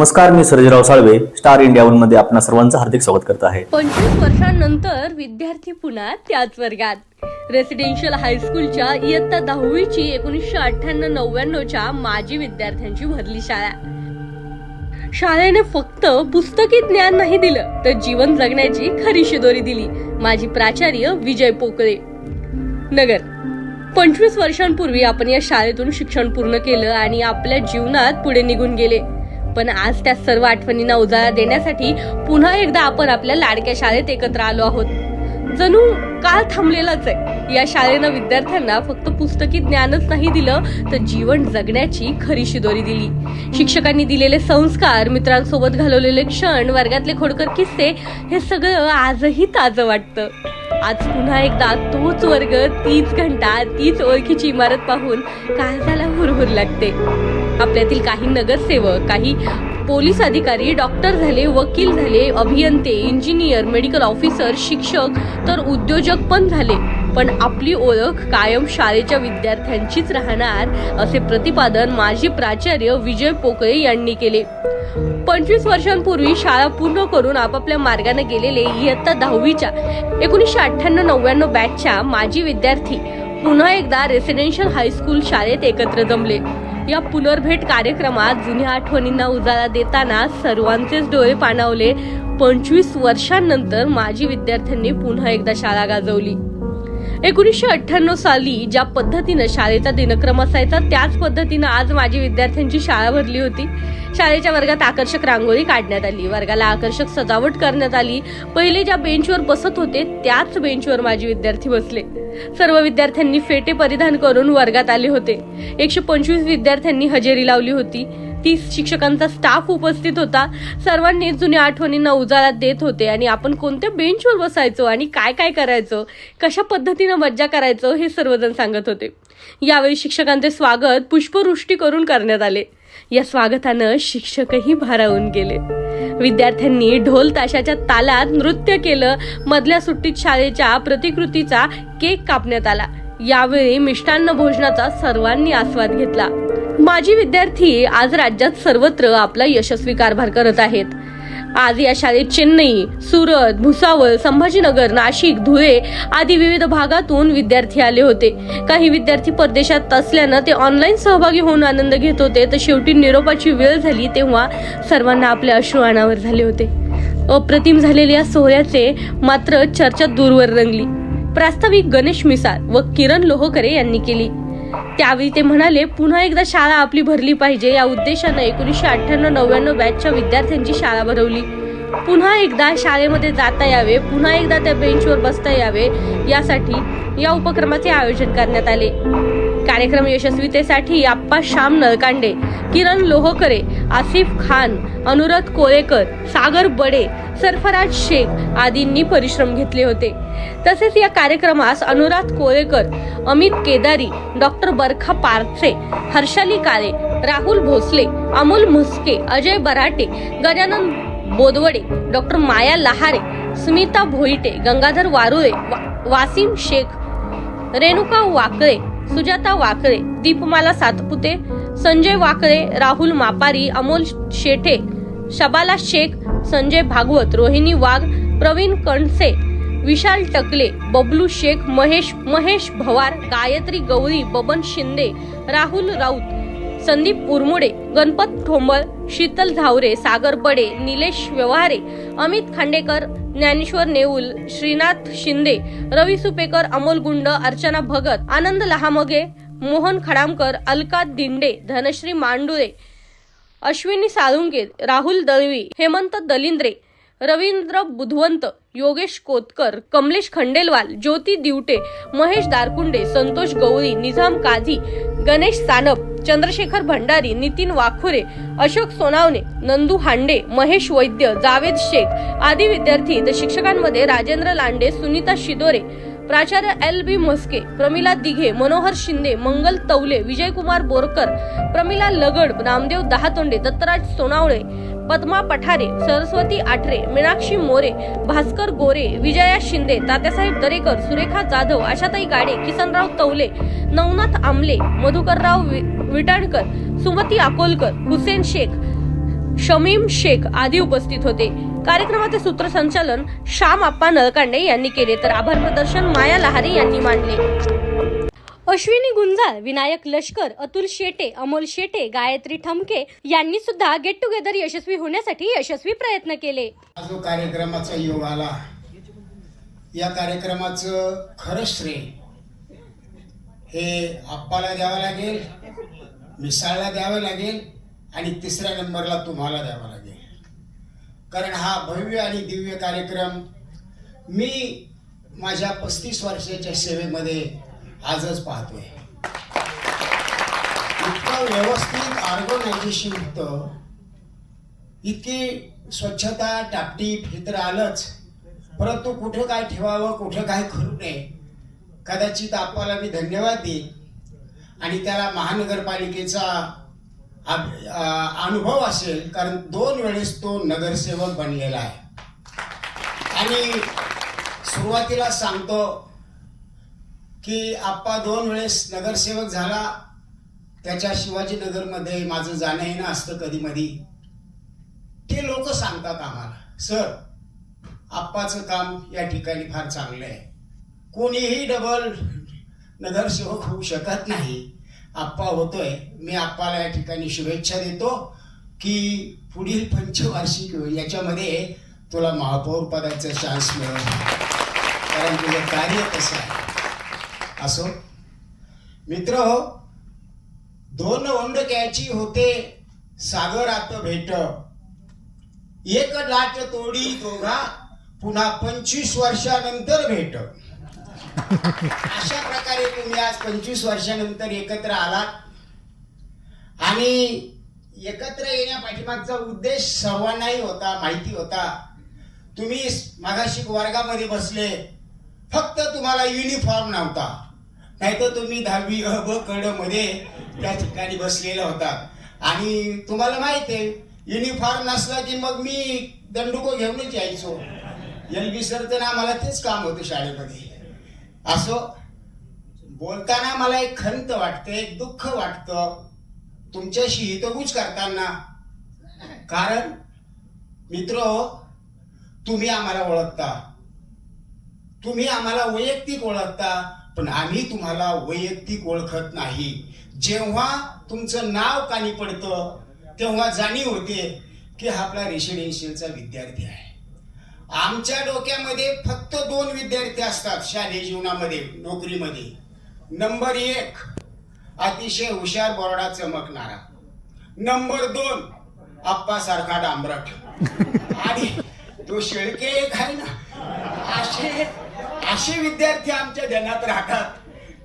नमस्कार मी Sarjerao Salve star India वनमध्ये आपणा सर्वांचं हार्दिक स्वागत करत आहे. पंचवीस वर्षांनंतर विद्यार्थी पुन्हा त्याच वर्गात. रेसिडेन्शियल हायस्कूलच्या इयत्ता दहावीची एकोणीसशे अठ्ठ्याण्णव नव्याण्णवच्या माजी विद्यार्थ्यांची भरली शाळा. शाळेने फक्त पुस्तकी ज्ञान नाही दिलं तर जीवन जगण्याची खरी शिदोरी दिली माझी प्राचार्य विजय पोकळे. नगर. पंचवीस वर्षांपूर्वी आपण या शाळेतून शिक्षण पूर्ण केलं आणि आपल्या जीवनात पुढे निघून गेले. पण आज त्या सर्व आठवणींना उजाळा देण्यासाठी पुन्हा एकदा आपण आपल्या लाडक्या शाळेत एकत्र आलो आहोत. जणू काळ थांबलेलाच आहे. या शाळेनं विद्यार्थ्यांना फक्त पुस्तकी ज्ञानच नाही दिलं तर जीवन जगण्याची खरी शिदोरी दिली. शिक्षकांनी दिलेले संस्कार मित्रांसोबत घालवलेले क्षण वर्गातले खोडकर किस्से हे सगळं आजही ताजं वाटतं. आज पुन्हा एकदा तोच वर्ग तीच घंटा तीच ओळखीची इमारत पाहून काळजाला हुरहुर लागते. आपल्यातील काही नगरसेवक काही पोलीस अधिकारी डॉक्टर झाले वकील झाले अभियंते इंजिनियर मेडिकल ऑफिसर शिक्षक तर उद्योजक पण झाले. पण आपली ओळख कायम शाळेच्या विद्यार्थ्यांचीच राहणार असे प्रतिपादन माजी प्राचार्य विजय पोकळे यांनी केले. पंचवीस वर्षांपूर्वी शाळा पूर्ण करून आपापल्या मार्गाने गेलेले इयत्ता दहावीच्या एकोणीसशे अठ्ठ्याण्णव नव्याण्णव बॅचच्या माजी विद्यार्थी पुन्हा एकदा रेसिडेन्शियल हायस्कूल शाळेत एकत्र जमले. या पुनर्भेट कार्यक्रमात जुन्या आठवणींना उजाळा देताना सर्वांचेच डोळे पाणावले. पंचवीस वर्षांनंतर माजी विद्यार्थ्यांनी पुन्हा एकदा शाळा गाजवली. एकोणीसशे अठ्ठ्याण्णव साली ज्या पद्धतीनं शाळेचा दिनक्रम असायचा त्याच पद्धतीनं आज माझी विद्यार्थ्यांची शाळा भरली होती. शाळेच्या वर्गात आकर्षक रांगोळी काढण्यात आली. वर्गाला आकर्षक सजावट करण्यात आली. पहिले ज्या बेंचवर बसत होते त्याच बेंचवर माझे विद्यार्थी बसले. सर्व विद्यार्थ्यांनी फेटे परिधान करून वर्गात आले होते. एकशे पंचवीस विद्यार्थ्यांनी हजेरी लावली होती. तीस शिक्षकांचा स्टाफ उपस्थित होता. सर्वांनी जुन्या आठवणींना उजाळा देत होते. आणि आपण कोणत्या बेंचवर बसायचो आणि काय काय करायचो? कशा पद्धतीनं मज्जा करायचो? हे सर्वजण सांगत होते. यावेळी शिक्षकांचे स्वागत पुष्पवृष्टी करून करण्यात आले. या स्वागतानं शिक्षकही भारावून गेले. विद्यार्थ्यांनी ढोल ताशाच्या तालात नृत्य केलं. मधल्या सुट्टीत शाळेच्या प्रतिकृतीचा केक कापण्यात आला. यावेळी मिष्टान्न भोजनाचा सर्वांनी आस्वाद घेतला. माजी विद्यार्थी आज राज्यात सर्वत्र आपला यशस्वी कारभार करत आहेत. आज या शाळेत चेन्नई सुरत भुसावळ संभाजीनगर नाशिक धुळे आदी विविध भागातून विद्यार्थी आले होते. काही विद्यार्थी परदेशात असल्यानं ते ऑनलाईन सहभागी होऊन आनंद घेत होते. तर शेवटी निरोपाची वेळ झाली तेव्हा सर्वांना आपले अश्रू अनावर झाले होते. अप्रतिम झालेल्या सोहळ्याचे मात्र चर्चा दूरवर रंगली. प्रास्ताविक गणेश मिसाळ व किरण लोहकरे यांनी केली. त्यावेळी ते म्हणाले पुन्हा एकदा शाळा आपली भरली पाहिजे. या उद्देशानं एकोणीसशे अठ्ठ्याण्णव नव्याण्णव बॅचच्या विद्यार्थ्यांची शाळा भरवली. पुन्हा एकदा शाळेमध्ये जाता यावे पुन्हा एकदा त्या बेंचवर बसता यावे यासाठी या उपक्रमाचे आयोजन करण्यात आले. कार्यक्रम यशस्वीतेसाठी आप्पा श्याम नळकांडे किरण लोहकरे आसिफ खान अनुराध कोळेकर सागर बडे सरफराज शेख आदींनी परिश्रम घेतले होते. तसेच या कार्यक्रमास अनुराध कोळेकर अमित केदारी डॉक्टर बरखा पारसे हर्षाली काळे राहुल भोसले अमोल म्हस्के अजय बराटे गजानन बोदवडे डॉक्टर माया लहारे स्मिता भोईटे गंगाधर वारुळे वा- वासिम शेख रेणुका वाकळे सुजाता वाकरे दीपमाला सातपुते संजय वाकरे राहुल मापारी अमोल शेठे शबाला शेख संजय भागवत रोहिणी वाघ प्रवीण कणसे विशाल टकले बबलू शेख महेश महेश भवार गायत्री गौरी बबन शिंदे राहुल राऊत संदीप उरमुडे गणपत ठोंबळ शीतल झावरे सागर बडे निलेश व्यवहारे अमित खांडेकर ज्ञानेश्वर नेऊल श्रीनाथ शिंदे रवी सुपेकर अमोल गुंड अर्चना भगत आनंद लहामगे मोहन खडामकर अलका दिंडे धनश्री मांडुळे अश्विनी साळुंके राहुल दळवी हेमंत दलिंद्रे रवींद्र बुधवंत योगेश कोतकर कमलेश खंडेलवाल ज्योती दिवटे महेश दारकुंडे संतोष गवळी निझाम काझी गणेश सानप चंद्रशेखर भंडारी नितीन वाखुरे अशोक सोनावणे नंदू हांडे महेश वैद्य जावेद शेख आदी विद्यार्थी तर शिक्षकांमध्ये राजेंद्र लांडे सुनीता शिदोरे प्राचार्य एल बी म्हस्के प्रमिला दिघे मनोहर शिंदे मंगल तवले विजयकुमार बोरकर प्रमिला लगड नामदेव दहातोंडे दत्तराज सोनावळे पद्मा पठारे सरस्वती आठरे मीनाक्षी मोरे भास्कर गोरे विजया शिंदे तात्यासाहेब दरेकर सुरेखा जाधव आशाताई गाडे किसनराव तवले नवनाथ आमले मधुकरराव वि- विटाणकर सुमती अकोलकर हुसेन शेख शमीम शेख आदी उपस्थित होते. कार्यक्रमाचे सूत्रसंचालन श्याम आप्पा नळकांडे यांनी केले. तर आभार प्रदर्शन माया लहारे यांनी मांडले. अश्विनी गुंजाळ विनायक लष्कर अतुल शेटे अमोल शेटे गायत्री ठमके यांनी सुद्धा गेट टुगेदर यशस्वी होण्यासाठी यशस्वी प्रयत्न केले. जो कार्यक्रमाचा योग आला या कार्यक्रमाचं खरं श्रेय हे आप्पाला द्यावं लागेल मिसाळला द्यावं लागेल आणि तिसऱ्या नंबरला तुम्हाला द्यावा लागेल. कारण हा भव्य आणि दिव्य कार्यक्रम मी माझ्या पस्तीस वर्षाच्या सेवेमध्ये आजच पाहतोय. इतकं व्यवस्थित ऑर्गनायझेशन इतकी स्वच्छता टापटीप हे तर आलंच. परंतु कुठं काय ठेवावं कुठं काय करू नये. कदाचित आपल्याला मी धन्यवाद देईन. आणि त्याला महानगरपालिकेचा अनुभव असेल कारण दोन वेळेस तो नगरसेवक बनलेला आहे. आणि सुरुवातीला सांगतो की आप्पा दोन वेळेस नगरसेवक झाला. त्याच्या शिवाजीनगरमध्ये माझं जाणं येणं असतं कधी मधी ते लोक सांगतात आम्हाला सर आप्पाचं काम या ठिकाणी फार चांगलं आहे. कोणीही डबल नगरसेवक होऊ शकत नाही. आप्पा होतोय. मी आप्पाला या ठिकाणी शुभेच्छा देतो की पुढील पंचवार्षिक याच्यामध्ये तुला महापौर पदाचा चान्स मिळेल. कारण तुझं कार्य कसं आहे. असो. मित्र हो दोन ओंड ओंडक्याची होते सागरात भेट. एक लाट तोडी दोघा पुन्हा पंचवीस वर्षानंतर भेट. अशा प्रकारे तुम्ही आज पंचवीस वर्षानंतर एकत्र आलात. आणि एकत्र येण्या पाठीमागचा उद्देश सर्वांनाही होता माहिती होता. तुम्ही मागाशी वर्गामध्ये बसले फक्त तुम्हाला युनिफॉर्म नव्हता. नाहीतर तुम्ही दहावी अ ब कडमध्ये त्या ठिकाणी बसलेला होता. आणि तुम्हाला माहिती आहे युनिफॉर्म नसला की मग मी दंडुको घेऊनच यायचो. एल बी सरचं ना आम्हाला तेच काम होतं शाळेमध्ये. असो बोलताना मला एक खंत वाटते एक दुःख वाटतं. तुमच्याशी हितगुज करताना. कारण मित्र तुम्ही आम्हाला ओळखता. तुम्ही आम्हाला वैयक्तिक ओळखता. पण आम्ही तुम्हाला वैयक्तिक ओळखत नाही. जेव्हा तुमचं नाव कानी पडतं तेव्हा जाणीव होते की हा आपला रेसिडेन्शियलचा विद्यार्थी आहे. आमच्या डोक्यामध्ये फक्त दोन विद्यार्थी असतात शालेय जीवनामध्ये नोकरीमध्ये. नंबर एक अतिशय हुशार बोर्डा चमकणारा. नंबर दोन आप्पासारखा डांबरट. आणि तो शेळके एक आहे ना असे असे विद्यार्थी आमच्या ध्यानात राहतात.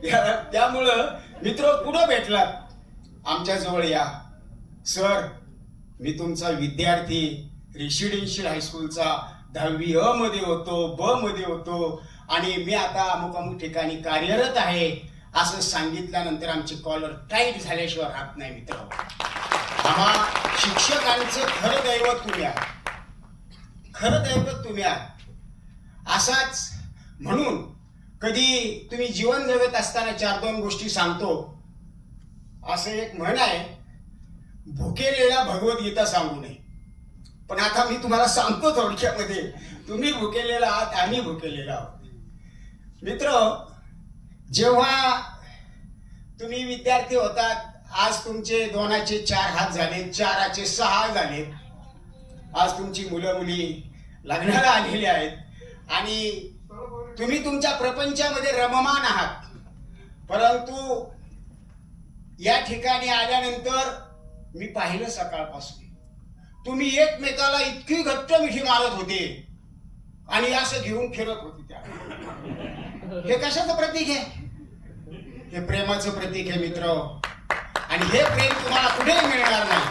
या- त्यामुळं मित्र कुठं भेटलात? आमच्या जवळ या. सर मी तुमचा विद्यार्थी रेसिडेन्शियल हायस्कूलचा दहावी अ मध्ये होतो ब मध्ये होतो आणि मी आता अमुक अमुक ठिकाणी कार्यरत आहे असं सांगितल्यानंतर आमचे कॉलर टाईट झाल्याशिवाय राहत नाही मित्र. आम्हा शिक्षकांचं खरं दैवत तुम्ही आहात. खरं दैवत तुम्ही आहात. असाच म्हणून कधी तुम्ही जीवन जगत असताना चार दोन गोष्टी सांगतो असं एक म्हण आहे भुकेलेला भगवद्गीता सांगू नये. पण आता मी तुम्हाला सांगतो थोडक्यामध्ये तुम्ही भुकेलेला आहात आम्ही भुकेलेला आहोत. मित्र जेव्हा तुम्ही विद्यार्थी होतात आज तुमचे दोनाचे चार हात झाले चाराचे सहा झाले आज तुमची मुलं मुली लग्नाला आलेली आहेत आणि तुम्ही तुमच्या प्रपंचामध्ये रममान आहात. परंतु या ठिकाणी आल्यानंतर मी पाहिलं सकाळपासून. तुम्ही एकमेकाला इतकी घट्ट मिठी मारत होते. आणि असं घेऊन फिरत होते त्या. हे कशाचं प्रतीक आहे? हे प्रेमाचं प्रतीक आहे मित्र. आणि हे प्रेम तुम्हाला कुठेही मिळणार नाही.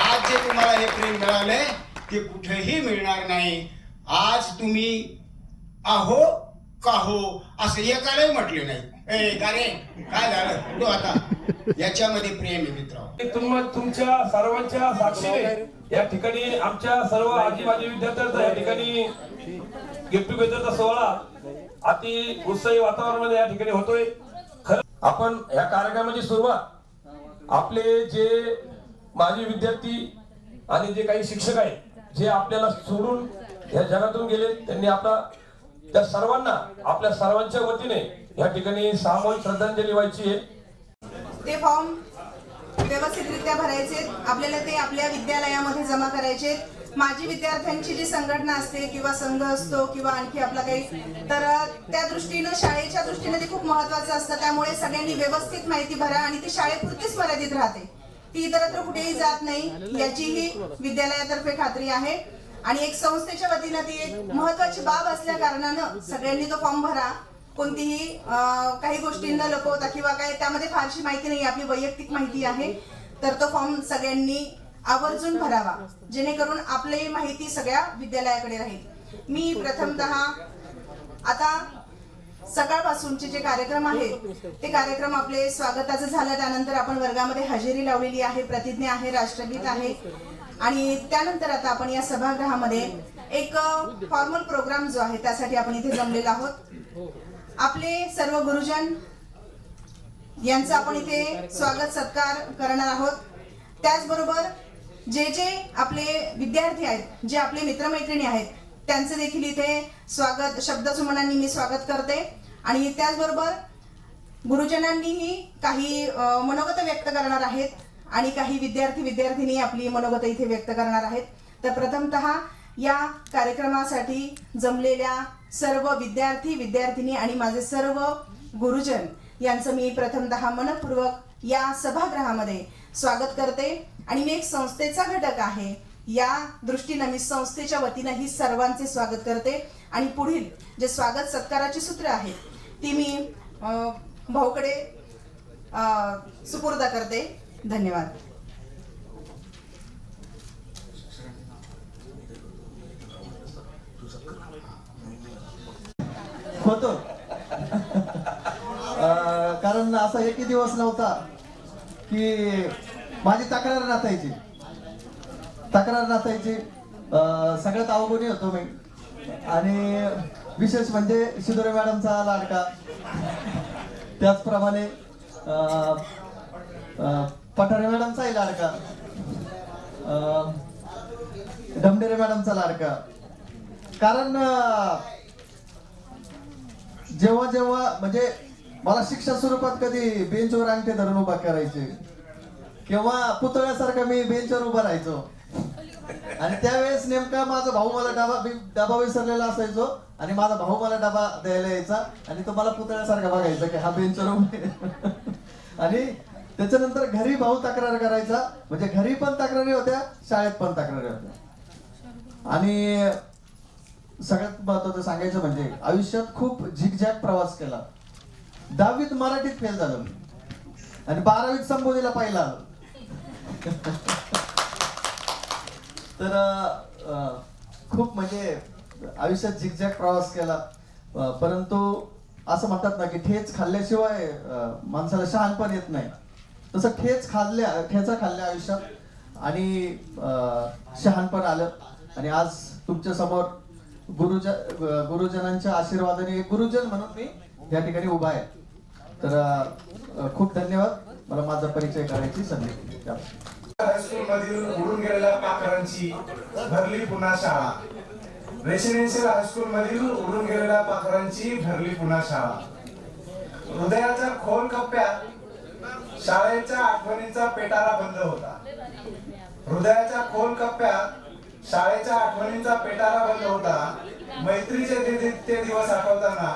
आज जे तुम्हाला हे प्रेम मिळालंय ते कुठेही मिळणार नाही. आज तुम्ही आहो काहो असं एकालाही म्हटले नाही. ए का रे? काय झालं? कुठं आता. याच्यामध्ये प्रेम आहे मित्र तुम तुमच्या सर्वांच्या साक्षीने या ठिकाणी आमच्या सर्व आजीबाजी विद्यार्थ्यांचा या ठिकाणी गेट टुगेदरचा सोहळा अति उत्साही वातावरणामध्ये या ठिकाणी होतोय. खरं आपण या कार्यक्रमाची सुरुवात आपले जे माजी विद्यार्थी आणि जे काही शिक्षक आहेत जे आपल्याला सोडून या जगातून गेले त्यांनी आपला त्या सर्वांना आपल्या सर्वांच्या वतीने या ठिकाणी सामूहिक श्रद्धांजली व्हायची आहे. ते फॉर्म व्यवस्थितरित्या भरायचे आपल्याला ते आपल्या विद्यालयामध्ये जमा करायचे. माजी विद्यार्थ्यांची जी संघटना असते किंवा संघ असतो किंवा आणखी आपला काही तर त्या दृष्टीनं शाळेच्या दृष्टीने ते खूप महत्वाचं असतं. त्यामुळे सगळ्यांनी व्यवस्थित माहिती भरा आणि ती शाळेपुरतीच मर्यादित राहते. ती इतरत्र कुठेही जात नाही याचीही विद्यालयातर्फे खात्री आहे. आणि एक संस्थेच्या वतीनं ती एक महत्वाची बाब असल्या कारणानं सगळ्यांनी तो फॉर्म भरा. कोणतीही काही गोष्टींना लपवता किंवा काय त्यामध्ये फारशी माहिती नाही आपली वैयक्तिक माहिती आहे. तर तो फॉर्म सगळ्यांनी आवर्जून भरावा जेणेकरून आपली माहिती सगळ्या विद्यालयाकडे राहील. मी प्रथमतः आता सकाळपासूनचे जे कार्यक्रम आहेत ते कार्यक्रम आपले स्वागताचं झालं. त्यानंतर आपण वर्गामध्ये हजेरी लावलेली आहे प्रतिज्ञा आहे राष्ट्रगीत आहे. आणि त्यानंतर आता आपण या सभागृहामध्ये एक फॉर्मल प्रोग्राम जो आहे त्यासाठी आपण इथे जमलेलो आहोत. आपले सर्व गुरुजन यांचं आपण इथे स्वागत सत्कार करणार आहोत. त्याचबरोबर जे जे आपले विद्यार्थी आहेत जे आपले मित्रमैत्रिणी आहेत त्यांचं देखील इथे स्वागत शब्दसुमनांनी मी स्वागत करते. आणि त्याचबरोबर गुरुजनांनीही काही मनोगत व्यक्त करणार आहेत. आणि काही विद्यार्थी विद्यार्थिनी आपली मनोगत इथे व्यक्त करणार आहेत. तर प्रथमतः या कार्यक्रमासाठी जमलेल्या सर्व विद्यार्थी विद्यार्थिनी आणि माझे सर्व गुरुजन यांचं मी प्रथमतः मनपूर्वक या सभागृहामध्ये स्वागत करते. आणि मी एक संस्थेचा घटक आहे. या दृष्टीनं मी संस्थेच्या वतीनं ही सर्वांचे स्वागत करते. आणि पुढील जे स्वागत सत्काराची सूत्र आहेत ती मी भाऊकडे सुपूर्द करते. धन्यवाद. होतो. कारण असा एकही दिवस नव्हता की माझी तक्रार नसायची तक्रार नसायची सगळ्यात अवगुणी होतो मी. आणि विशेष म्हणजे शिदोरे मॅडमचा लाडका. त्याचप्रमाणे पठारे मॅडमचाही लाडका. अं, ढमडेरे मॅडमचा लाडका. कारण जेव्हा जेव्हा म्हणजे मला शिक्षा स्वरूपात कधी बेंचवर अंगठे धरून उभा करायचे किंवा पुतळ्यासारखं मी बेंचवर उभा राहायचो. आणि त्यावेळेस नेमका माझा भाऊ मला डबा डबा विसरलेला असायचो आणि माझा भाऊ मला डबा द्यायला यायचा आणि तो मला पुतळ्यासारखा बघायचा की हा बेंचवर उभा आणि त्याच्यानंतर घरी भाऊ तक्रार करायचा. म्हणजे घरी पण तक्रारी होत्या शाळेत पण तक्रारी होत्या. आणि सगळ्यात महत्वाचं सांगायचं म्हणजे आयुष्यात खूप झिकझॅक प्रवास केला. दहावीत मराठीत फेल झालो मी. आणि बारावीत संबोधीला पाहिला तर खूप म्हणजे आयुष्यात झिकझॅक प्रवास केला. परंतु असं म्हणतात ना की ठेच खाल्ल्याशिवाय माणसाला माणसाला शहाणपण येत नाही. तसं खेच खाल्ल्या खेचा खाल्ल्या आयुष्यात. आणि अं, शहाणपण आलं. आणि आज तुमच्यासमोर गुरुज गुरुजनांच्या आशीर्वादाने गुरुजन म्हणून मी या ठिकाणी उभा आहे. तर खूप धन्यवाद. मला माझा परिचय करायची संधी हायस्कूलमधील बुडून हायस्कूल मधील उडून गेलेल्या पाखरांची भरली पुन्हा शाळा. रेसिडेन्शियल हायस्कूल मधील उडून गेलेल्या पाखरांची भरली पुन्हा शाळा. हृदयाच्या खोल कप्प्यात शाळेच्या आठवणींचा पेटारा बंद होता. हृदयाच्या खोल कप्प्यात शाळेच्या आठवणींचा पेटारा बंद होता. मैत्रीचे ते दिवस आठवताना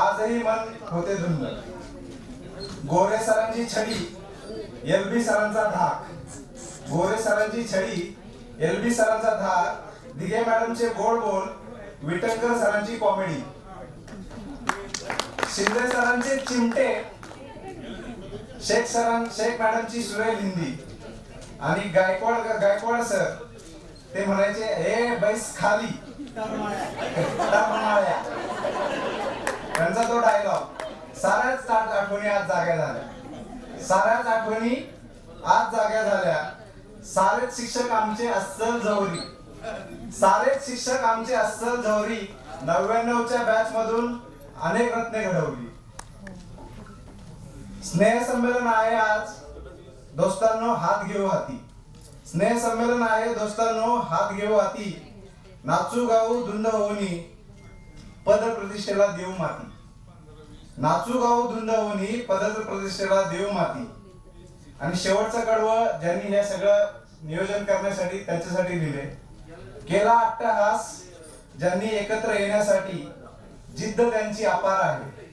आजही मन होते धुंद. गोरे सरांची छडी एल बी सरांचा धाक. गोरे सरांची छडी एल बी सरांचा धाक. दिघे मॅडमचे गोड बोल विटंकर सरांची कॉमेडी. शिंदे सरांचे चिमटे शेख सरां शेख मॅडमची सुरेल हिंदी. आणि गायकवाड गायकवाड सर ते म्हणायचे हे बैस खाली. त्यांचा तो डायलॉग साऱ्याच आठवणी आज जाग्या झाल्या. साऱ्याच आठवणी आज जाग्या झाल्या. सारेच शिक्षक आमचे अस्सल जवरी सारेच शिक्षक आमचे अस्सल जवरी नव्याण्णवच्या बॅच मधून अनेक रत्ने घडवली. स्नेह संमेलन आहे आज. दोस्तांनो हात घेऊ हाती. स्नेह संमेलन आहे दोस्तांनो हात घेऊ हाती. नाचू गाऊ धुंद होनी पद प्रतिष्ठेला देऊ माती. नाचू गाऊ धुंद होनी पद प्रतिष्ठेला देऊ माती. आणि शेवटचं कडवं ज्यांनी हे सगळं नियोजन करण्यासाठी त्यांच्यासाठी लिहिले केला अट्टहास ज्यांनी एकत्र येण्यासाठी जिद्द त्यांची अपार आहे.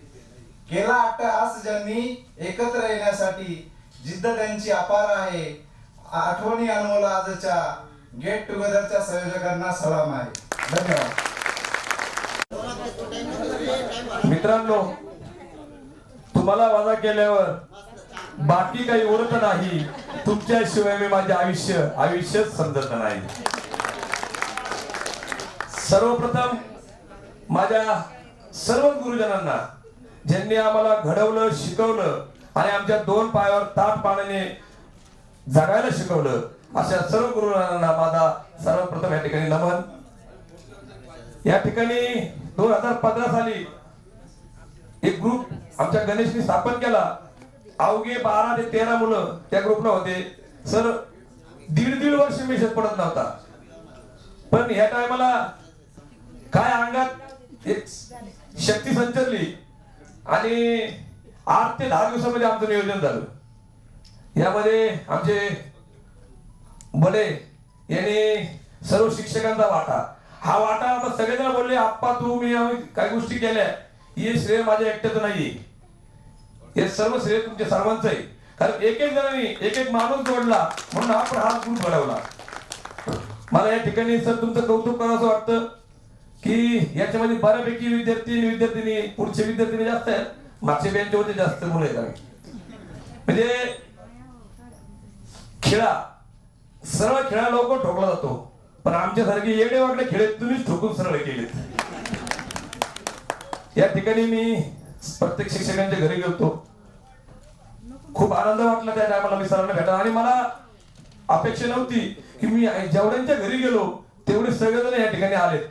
केला अट्टहास ज्यांनी एकत्र येण्यासाठी जिद्द त्यांची अपार आहे आठवणी अनमोल आजच्या गेट टुगेदरच्या संयोजकांना सलाम आहे. धन्यवाद. मित्रांनो तुम्हाला वादा केल्यावर बाकी काही उरत नाही. तुमच्याशिवाय मी माझे आयुष्य आयुष्यच समजत नाही. सर्वप्रथम माझ्या सर्व गुरुजनांना ज्यांनी आम्हाला घडवलं शिकवलं आणि आमच्या दोन पायावर ताट पाण्याने जगायला शिकवलं अशा सर्व गुरुना माझा सर्वप्रथम या ठिकाणी नमन. या ठिकाणी दोन हजार पंधरा साली एक ग्रुप आमच्या गणेशनी स्थापन केला. अवघे बारा ते तेरा मुलं त्या ग्रुपला होते. सर दीड दीड वर्ष मेसेज पडत नव्हता. पण ह्या टायमाला काय अंगात एक शक्ती संचरली. आणि आठ ते दहा दिवसामध्ये आमचं नियोजन झालं. यामध्ये आमचे बडे यांनी सर्व शिक्षकांचा वाटा. हा वाटा आता सगळेजण बोलले आप्पा तू मी काही गोष्टी केल्या. हे श्रेय माझ्या एकट्याचं नाहीये. हे सर्व श्रेय तुमच्या सर्वांचं आहे. कारण एक एक जणांनी एक एक माणूस जोडला म्हणून आपण हा गुण घडवला मला या ठिकाणी सर तुमचं कौतुक करावं वाटतं. की याच्यामध्ये बऱ्यापैकी विद्यार्थी विद्यार्थिनी पुढचे विद्यार्थी जास्त आहेत. मागच्या बेंचवरती जास्त मुलं आहेत म्हणजे खेळा. सर्व खेळा लवकर ठोकला जातो. पण आमच्यासारखे येडे वाकडे खेळ तुम्हीच ठोकून सरळ केलेत. या ठिकाणी मी प्रत्येक शिक्षकांच्या घरी गेलतो. खूप आनंद वाटला त्या टायमाला मी सरांना भेटा आणि मला अपेक्षा नव्हती की मी जेवढ्यांच्या घरी गेलो तेवढे सगळेजण या ठिकाणी आलेत.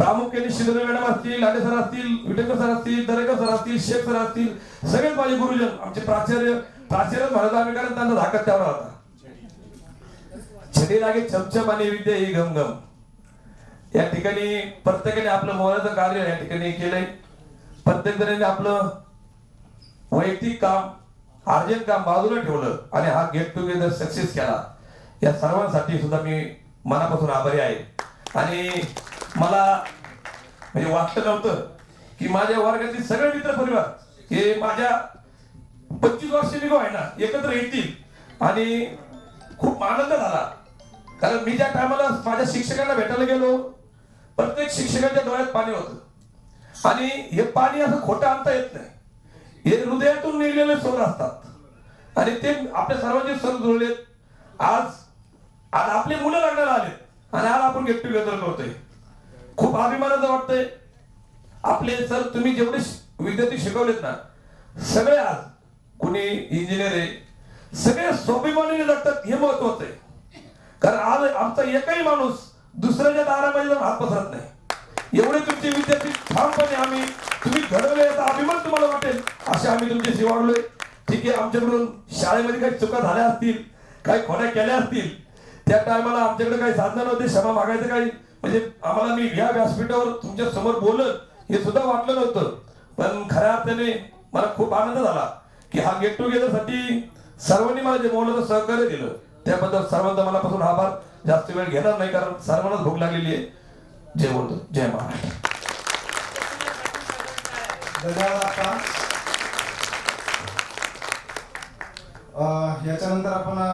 प्रामुख्याने श्रीधर मॅडम असतील लाडे सर असतील विटेकर सर असतील दरेकर सर असतील शेख सर असतील सगळेच माझे गुरुजन आमचे प्राचार्य प्राचार्य म्हणत आम्ही कारण त्यांचा धाकत त्यावर होता. छडी लागे छपछप आणि विद्या ही घमघम. या ठिकाणी प्रत्येकाने आपलं मोलाचं कार्य या ठिकाणी केलंय. प्रत्येक जणांनी आपलं वैयक्तिक काम अर्जंट काम बाजूला ठेवलं आणि हा गेट टुगेदर सक्सेस केला. या सर्वांसाठी सुद्धा मी मनापासून आभारी आहे. आणि मला म्हणजे वाटलं नव्हतं की माझ्या वर्गातील सगळे मित्र परिवार हे माझ्या पंचवीस वर्ष निघो आहे ना एकत्र येतील. आणि खूप आनंद झाला. कारण मी ज्या टायमाला माझ्या शिक्षकांना भेटायला गेलो प्रत्येक शिक्षकांच्या डोळ्यात पाणी होतं. आणि हे पाणी असं खोटं आणता येत नाही. हे हृदयातून निघलेले स्वर असतात. आणि ते आपल्या सर्वांचे स्वर जुळलेत. आज आज आपले मुलं लग्नाला आलेत. आणि आज आपण गेट टुगेदर करतोय. खूप अभिमानाचं वाटतंय. आपले सर तुम्ही जेवढे विद्यार्थी शिकवलेत ना सगळे आज कुणी इंजिनियर आहे सगळे स्वाभिमानीने जगतात हे महत्वाचं आहे. कारण आज आमचा एकही माणूस दुसऱ्याच्या दारामध्ये जाऊन हात पसरत नाही. एवढे तुमचे विद्यार्थी ठामपणे आम्ही तुम्ही घडवले याचा अभिमान तुम्हाला वाटेल असे आम्ही तुमच्याशी वाढलोय. ठीक आहे आमच्याकडून शाळेमध्ये काही चुका झाल्या असतील काही खोड्या केल्या असतील त्या टायमाला आमच्याकडे काही साधनं नव्हते क्षमा मागायचं काही म्हणजे आम्हाला मी या व्यासपीठावर तुमच्यासमोर बोलत हे सुद्धा वाटलं नव्हतं. पण खऱ्या अर्थाने मला खूप आनंद झाला की हा गेट टुगेदरसाठी सर्वांनी मला जे मोलाचं सहकार्य दिलं त्याबद्दल सर्वांचा मनापासून आभार. जास्त वेळ घेणार नाही कारण सर्वांनाच भूक लागलेली आहे. जय बोलतो. जय महाराष्ट्र. याच्यानंतर आपण